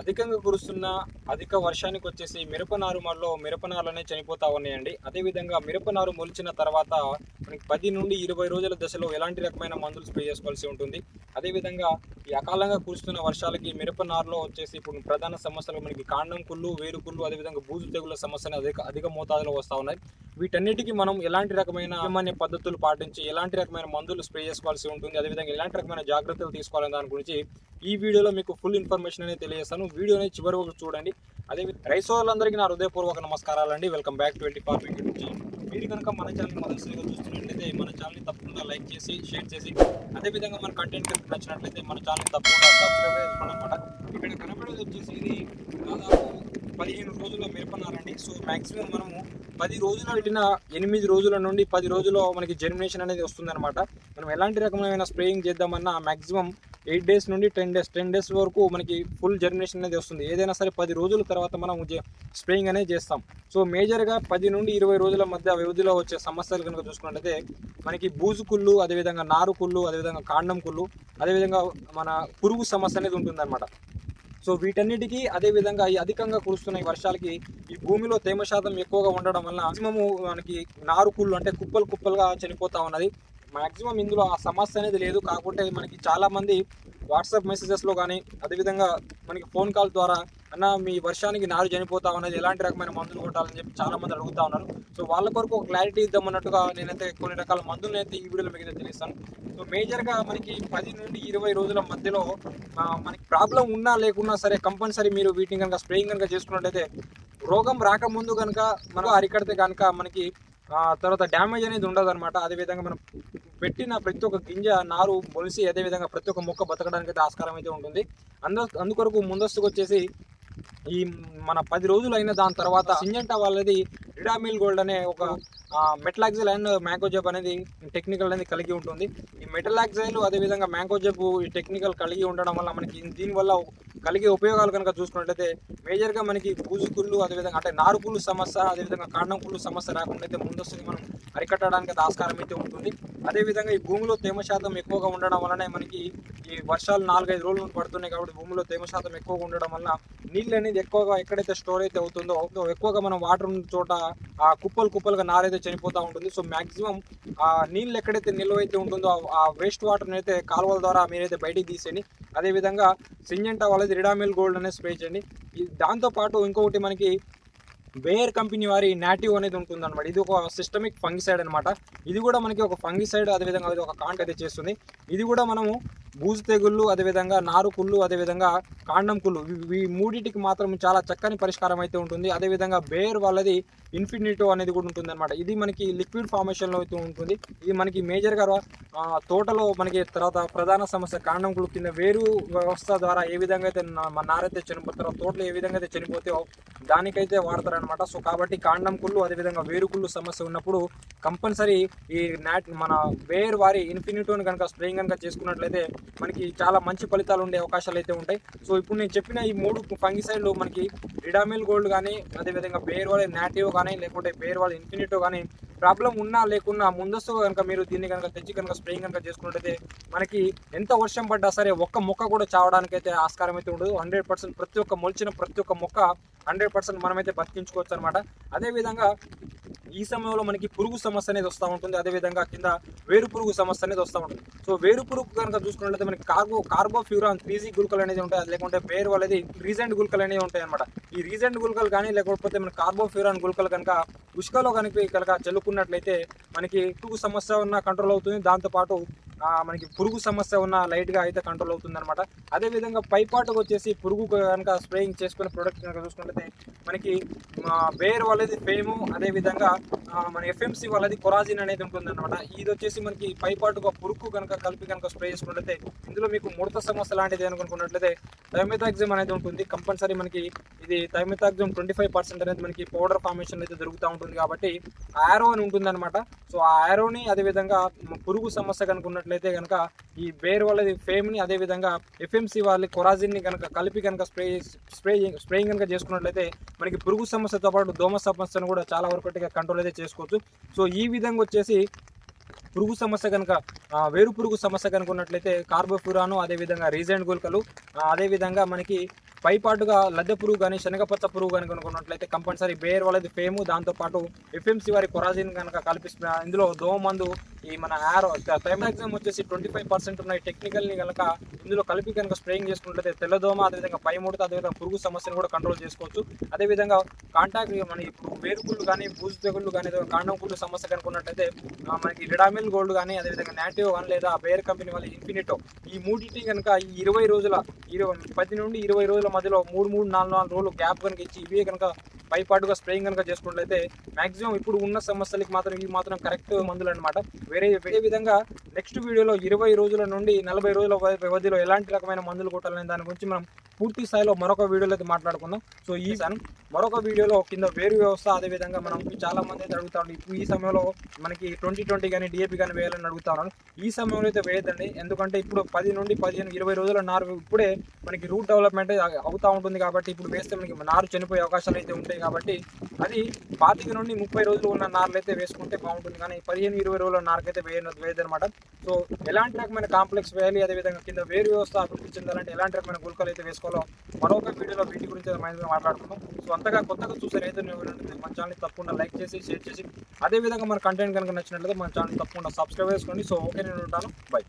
అధికంగా కురుస్తున్న అధిక వర్షానికి వచ్చేసి మిరప నారుమల్లో మిరప నారులనే చనిపోతా ఉన్నాయండి. అదేవిధంగా మిరప నారు మొలిచిన తర్వాత మనకి పది నుండి ఇరవై రోజుల దశలో ఎలాంటి రకమైన మందులు స్ప్రే చేసుకోవాల్సి ఉంటుంది. అదేవిధంగా ఈ అకాలంగా కురుస్తున్న వర్షాలకి మిరప నారులో వచ్చేసి ఇప్పుడు ప్రధాన సమస్యలు మనకి కాండం కుళ్ళు వేరు కుళ్ళు అదేవిధంగా బూజు తెగుల సమస్యలు అధిక అధిక మోతాదులో వస్తూ ఉన్నాయి. వీటన్నిటికీ మనం ఎలాంటి రకమైన సామాన్య పద్ధతులు పాటించి ఎలాంటి రకమైన మందులు స్ప్రే చేసుకోవాల్సి ఉంటుంది అదేవిధంగా ఎలాంటి రకమైన జాగ్రత్తలు తీసుకోవాలని దాని గురించి ఈ వీడియోలో మీకు ఫుల్ ఇన్ఫర్మేషన్ అనేది తెలియజేస్తాను. వీడియోని చివరి వరకు చూడండి. అదే రైస్ వాళ్ళందరికీ నా హృదయపూర్వక నమస్కారాలు అండి వెల్కమ్ బ్యాక్ ట్వంటీ ఫార్మింగ్ నుంచి మీరు కనుక మన ఛానల్ మొదటిసారిగా చూస్తున్నట్లయితే మన ఛానల్ని తప్పకుండా లైక్ చేసి షేర్ చేసి అదేవిధంగా మన కంటెంట్ కనుక నచ్చినట్లయితే మన ఛానల్ తప్పకుండా సబ్స్క్రైబ్ చేసుకోండి అనమాట ఇక్కడ కనపడేది వచ్చేసి ఇది దాదాపు పదిహేను రోజుల మిరపనారండి సో మాక్సిమం మనము పది రోజులు పెట్టిన ఎనిమిది రోజుల నుండి పది రోజుల్లో మనకి జర్మినేషన్ అనేది వస్తుందన్నమాట. మనం ఎలాంటి రకమైన స్ప్రేయింగ్ చేద్దామన్నా మాక్సిమం ఎయిట్ డేస్ నుండి టెన్ డేస్ టెన్ డేస్ వరకు మనకి ఫుల్ జర్మినేషన్ అనేది వస్తుంది. ఏదైనా సరే పది రోజుల తర్వాత మనం స్ప్రేయింగ్ అనేది చేస్తాం. సో మేజర్గా పది నుండి ఇరవై రోజుల మధ్య వ్యవధిలో వచ్చే సమస్యలు కనుక చూసుకున్నట్లయితే మనకి బూజు కుళ్ళు అదేవిధంగా నారు కుళ్ళు అదేవిధంగా కాండం కుళ్ళు అదేవిధంగా మన పురుగు సమస్య అనేది ఉంటుందన్నమాట. సో వీటన్నిటికీ అదే విధంగా ఈ అధికంగా కురుస్తున్న ఈ వర్షాలకి ఈ భూమిలో తేమ శాతం ఎక్కువగా ఉండడం వల్ల మాక్సిమము మనకి నారుకుళ్ళు అంటే కుప్పలు కుప్పలుగా చనిపోతా ఉన్నది. మాక్సిమం ఇందులో ఆ సమస్య అనేది లేదు. కాకుంటే మనకి చాలామంది వాట్సాప్ మెసేజెస్లో కానీ అదేవిధంగా మనకి ఫోన్ కాల్ ద్వారా అన్న మీ వర్షానికి నారు చనిపోతా ఉన్నది. ఎలాంటి రకమైన మందులు కొట్టాలని చెప్పి చాలా మంది అడుగుతా ఉన్నారు. సో వాళ్ళ కొరకు ఒక క్లారిటీ ఇద్దామన్నట్టుగా నేనైతే కొన్ని రకాల మందులను అయితే ఈ వీడియోలో మీకు అయితే తెలియస్తాను సో మేజర్గా మనకి పది నుండి ఇరవై రోజుల మధ్యలో మనకి ప్రాబ్లం ఉన్నా లేకున్నా సరే కంపల్సరీ మీరు వీటిని కనుక స్ప్రేయింగ్ కనుక చేసుకున్నట్టయితే రోగం రాకముందు కనుక మనం అరికడితే కనుక మనకి తర్వాత డ్యామేజ్ అనేది ఉండదు అనమాట అదేవిధంగా మనం పెట్టిన ప్రతి ఒక్క గింజ నారు మొలిసి అదేవిధంగా ప్రతి ఒక్క మొక్క బతకడానికి అయితే ఆస్కారం అయితే ఉంటుంది. అందు అందుకొరకు ముందస్తుకు వచ్చేసి ఈ మన పది రోజులు అయిన దాని తర్వాత సింజంటా వాళ్ళది రిడామిల్ గోల్డ్ అనే ఒక మెటలాక్సైల్ అండ్ మ్యాంగోజబ్ అనేది టెక్నికల్ అనేది కలిగి ఉంటుంది. ఈ మెటలాక్సైల్ అదేవిధంగా మ్యాంగోజబ్ ఈ టెక్నికల్ కలిగి ఉండడం వల్ల మనకి దీనివల్ల కలిగే ఉపయోగాలు కనుక చూసుకున్నట్లయితే మేజర్గా మనకి బూజు కుళ్ళు అదేవిధంగా అంటే నారు కుళ్ళు సమస్య అదేవిధంగా కాండం కుళ్ళు సమస్య రాకుండా అయితే ముందస్తుగా మనం అరికట్టడానికి ఆస్కారం అయితే ఉంటుంది. అదేవిధంగా ఈ భూమిలో తేమ శాతం ఎక్కువగా ఉండడం వలనే మనకి ఈ వర్షాలు నాలుగైదు రోజులు పడుతున్నాయి కాబట్టి భూమిలో తేమ శాతం ఎక్కువగా ఉండడం వల్ల నీళ్ళు అనేది ఎక్కువగా ఎక్కడైతే స్టోర్ అయితే అవుతుందో ఎక్కువగా మనం వాటర్ ఉన్న చోట ఆ కుప్పలు కుప్పలుగా నారైతే చనిపోతూ ఉంటుంది. సో మాక్సిమం ఆ నీళ్ళు ఎక్కడైతే నిల్వ అయితే ఉంటుందో ఆ- వేస్ట్ వాటర్ని అయితే కాలువల ద్వారా మీరైతే బయటికి తీసేయండి. అదేవిధంగా సింజంటా వాళ్ళది రిడామిల్ గోల్డ్ అనేది స్ప్రే చేయండి. దాంతోపాటు ఇంకొకటి మనకి బేయర్ కంపెనీ వారి నాటివ్ అనేది ఉంటుందన్నమాట. ఇది ఒక సిస్టమిక్ ఫంగిసైడ్ అనమాట ఇది కూడా మనకి ఒక ఫంగిసైడ్ అదేవిధంగా అది ఒక కాంట్ అయితే చేస్తుంది. ఇది కూడా మనము బూజు తెగుళ్ళు అదేవిధంగా నారు కుళ్ళు అదేవిధంగా కాండం కుళ్ళు. ఈ మూడింటికి మాత్రం చాలా చక్కని పరిష్కారం అయితే ఉంటుంది. అదేవిధంగా బేర్ వాళ్ళది ఇన్ఫినిటో అనేది కూడా ఉంటుంది అనమాట ఇది మనకి లిక్విడ్ ఫార్మేషన్లో అయితే ఉంటుంది. ఇది మనకి మేజర్గా తోటలో మనకి తర్వాత ప్రధాన సమస్య కాండం కుళ్ళు కింద వేరు వ్యవస్థ ద్వారా ఏ విధంగా అయితే మన నారైతే చనిపోతారో తోటలో ఏ విధంగా అయితే చనిపోతాయో దానికైతే వాడతారనమాట సో కాబట్టి కాండం కుళ్ళు అదేవిధంగా వేరు కుళ్ళు సమస్య ఉన్నప్పుడు కంపల్సరీ ఈ నాట్ మన వేరు వారి ఇన్ఫినిటోని కనుక స్ప్రేయింగ్ కనుక చేసుకున్నట్లయితే మనకి చాలా మంచి ఫలితాలు ఉండే అవకాశాలు అయితే ఉంటాయి. సో ఇప్పుడు నేను చెప్పిన ఈ మూడు ఫంగిసైడ్లు మనకి రిడామిల్ గోల్డ్ కానీ అదేవిధంగా బేర్ వారి నాటివ్ కానీ లేకుంటే పేరు వాళ్ళ ఇన్ఫినిటో కానీ ప్రాబ్లం ఉన్నా లేకున్నా ముందస్తుగా కనుక మీరు దీన్ని కనుక తెచ్చి కనుక స్ప్రేయింగ్ కనుక చేసుకున్నట్టయితే మనకి ఎంత వర్షం పడ్డా సరే ఒక్క మొక్క కూడా చావడానికి అయితే ఆస్కారం అయితే ఉండదు. హండ్రెడ్ పర్సెంట్ ప్రతి ఒక్క మొలిచిన ప్రతి ఒక్క మొక్క హండ్రెడ్ పర్సెంట్ మనమైతే బతికించుకోవచ్చు అనమాట అదేవిధంగా ఈ సమయంలో మనకి పురుగు సమస్య అనేది వస్తూ ఉంటుంది. అదేవిధంగా కింద వేరు పురుగు సమస్య అనేది వస్తూ ఉంటుంది. సో వేరు పురుగు కనుక చూసుకున్నట్లయితే మనకి కార్బో కార్బోఫ్యూరాన్ త్రీజీ గుల్కలు అనేది ఉంటాయి. అది లేకుంటే పేరు వాళ్ళది రీజెంట్ గుల్కలు అనేవి ఉంటాయి అనమాట ఈ రీజెంట్ గుల్కలు కానీ లేకపోతే మన కార్బోఫ్యూరాన్ గుల్కలు కనుక ఉష్కలో కనుక కనుక చల్లుకున్నట్లయితే మనకి పురుగు సమస్య ఉన్న కంట్రోల్ అవుతుంది. దాంతోపాటు మనకి పురుగు సమస్య ఉన్న లైట్గా అయితే కంట్రోల్ అవుతుంది అనమాట అదేవిధంగా పైపాటుకు వచ్చేసి పురుగు కనుక స్ప్రేయింగ్ చేసుకునే ప్రొడక్ట్ కనుక చూసుకున్నట్లయితే మనకి బేర్ వాళ్ళది ఫేము అదేవిధంగా మన ఎఫ్ఎంసి వాళ్ళది కొరాజిన్ అనేది ఉంటుంది అనమాట ఇది వచ్చేసి మనకి పైపాటుగా పురుగు కనుక కలిపి కనుక స్ప్రే చేసుకున్నట్లయితే ఇందులో మీకు ముడత సమస్య లాంటిది అనుకున్నట్లయితే థైమెథాక్సిమ్ అనేది ఉంటుంది. కంపల్సరీ మనకి ఇది థైమెథాక్సిమ్ ట్వంటీ ఫైవ్ పర్సెంట్ అనేది మనకి పౌడర్ ఫార్మేషన్ అయితే దొరుకుతూ ఉంటుంది కాబట్టి ఆరో అని ఉంటుంది అనమాట సో ఆ ఆరోని అదేవిధంగా పురుగు సమస్య కనుక ఉన్నట్లయితే కనుక ఈ బేర్ వాళ్ళది ఫేమ్ని అదేవిధంగా ఎఫ్ఎంసి వాళ్ళ కొరాజిన్ని కనుక కలిపి కనుక స్ప్రే స్ప్రే స్ప్రేయింగ్ కనుక చేసుకున్నట్లయితే మనకి పురుగు సమస్యతో పాటు దోమ సమస్యను కూడా చాలా వరకు కంట్రోల్ అయితే చేసుకోవచ్చు. సో ఈ విధంగా వచ్చేసి పురుగు సమస్య కనుక వేరు పురుగు సమస్య కనుక ఉన్నట్లయితే కార్బోఫ్యూరాను అదేవిధంగా రీజెంట్ గుల్కలు అదేవిధంగా మనకి పైపాటుగా లద్దె పురుగు కానీ శనగపచ్చ పురుగు కానీ కనుక్కున్నట్లయితే కంపల్సరీ బేర్ వాళ్ళది ఫేము దాంతోపాటు ఎఫ్ఎంసీ వారి కొరాజిన్ కనుక కల్పిస్తున్న ఇందులో దోమ మందు ఈ మన ఆరో థైమాక్సిమం వచ్చేసి ట్వంటీ ఫైవ్ పర్సెంట్ ఉన్నాయి. టెక్నికల్ని కనుక ఇందులో కలిపి కనుక స్ప్రేయింగ్ చేసుకున్నట్లయితే తెల్లదోమ అదేవిధంగా పై ముడత అదేవిధంగా పురుగు సమస్యను కూడా కంట్రోల్ చేసుకోవచ్చు. అదేవిధంగా కాంటాక్ట్ మన ఇప్పుడు వేరుకుళ్ళు కానీ బూజు తెగుళ్ళు కానీ కాండం కుళ్ళు సమస్య కనుకున్నట్లయితే మనకి రిడామిల్ గోల్డ్ కానీ అదేవిధంగా నాటివ్ కానీ లేదా బేర్ కంపెనీ వాళ్ళ ఇన్ఫినిటో ఈ మూడింటి కనుక ఈ ఇరవై రోజుల ఇరవై పది నుండి ఇరవై రోజుల మధ్యలో మూడు మూడు నాలుగు నాలుగు రోజులు గ్యాప్ కనుక ఇచ్చి ఇవే కనుక పైపాటుగా స్ప్రేయింగ్ కనుక చేసుకున్నట్లయితే మాక్సిమం ఇప్పుడు ఉన్న సమస్యలకి మాత్రం ఇవి మాత్రం కరెక్ట్ మందులు అనమాట వేరే వేరే విధంగా నెక్స్ట్ వీడియోలో ఇరవై రోజుల నుండి నలభై రోజుల వ్యవధిలో ఎలాంటి రకమైన మందులు కొట్టాలనే దాని గురించి మనం పూర్తి స్థాయిలో మరొక వీడియోలో అయితే మాట్లాడుకుందాం. సో ఈ మరొక వీడియోలో కింద వేరు వ్యవస్థ అదే విధంగా మనం చాలా మంది అయితే అడుగుతా ఉంటారు ఇప్పుడు ఈ సమయంలో మనకి ట్వంటీ ట్వంటీ కానీ డిఏపి కానీ వేయాలని అడుగుతా ఉన్నాను ఈ సమయంలో అయితే వేయద్దండి. ఎందుకంటే ఇప్పుడు పది నుండి పదిహేను ఇరవై రోజుల నారు ఇప్పుడే మనకి రూట్ డెవలప్మెంట్ అవుతా ఉంటుంది కాబట్టి ఇప్పుడు వేస్తే మనకి నారు చనిపోయే అవకాశాలు అయితే ఉంటాయి కాబట్టి అది పాతిక నుండి ముప్పై రోజులు ఉన్న నార్లు అయితే వేసుకుంటే బాగుంటుంది. కానీ పదిహేను ఇరవై రోజుల నారకైతే వేయ వేయదనమాట సో ఎలాంటి రకమైన కాంప్లెక్స్ వేయాలి? అదేవిధంగా కింద వేరు వ్యవస్థ అభివృద్ధి చెందాలంటే ఎలాంటి రకమైన గుల్కలు అయితే వేసుకోవాలి? మరొక వీడియోలో వీటి గురించి మనం మాట్లాడుకుందాం. సో అంతగా కొత్తగా చూసే రైతులు మన ఛానల్ తప్పకుండా లైక్ చేసి షేర్ చేసి అదేవిధంగా మన కంటెంట్ కనుక నచ్చినట్లయితే మన ఛానల్ తప్పకుండా సబ్స్క్రైబ్ చేసుకోండి. సో ఓకే నేను ఉంటాను. బై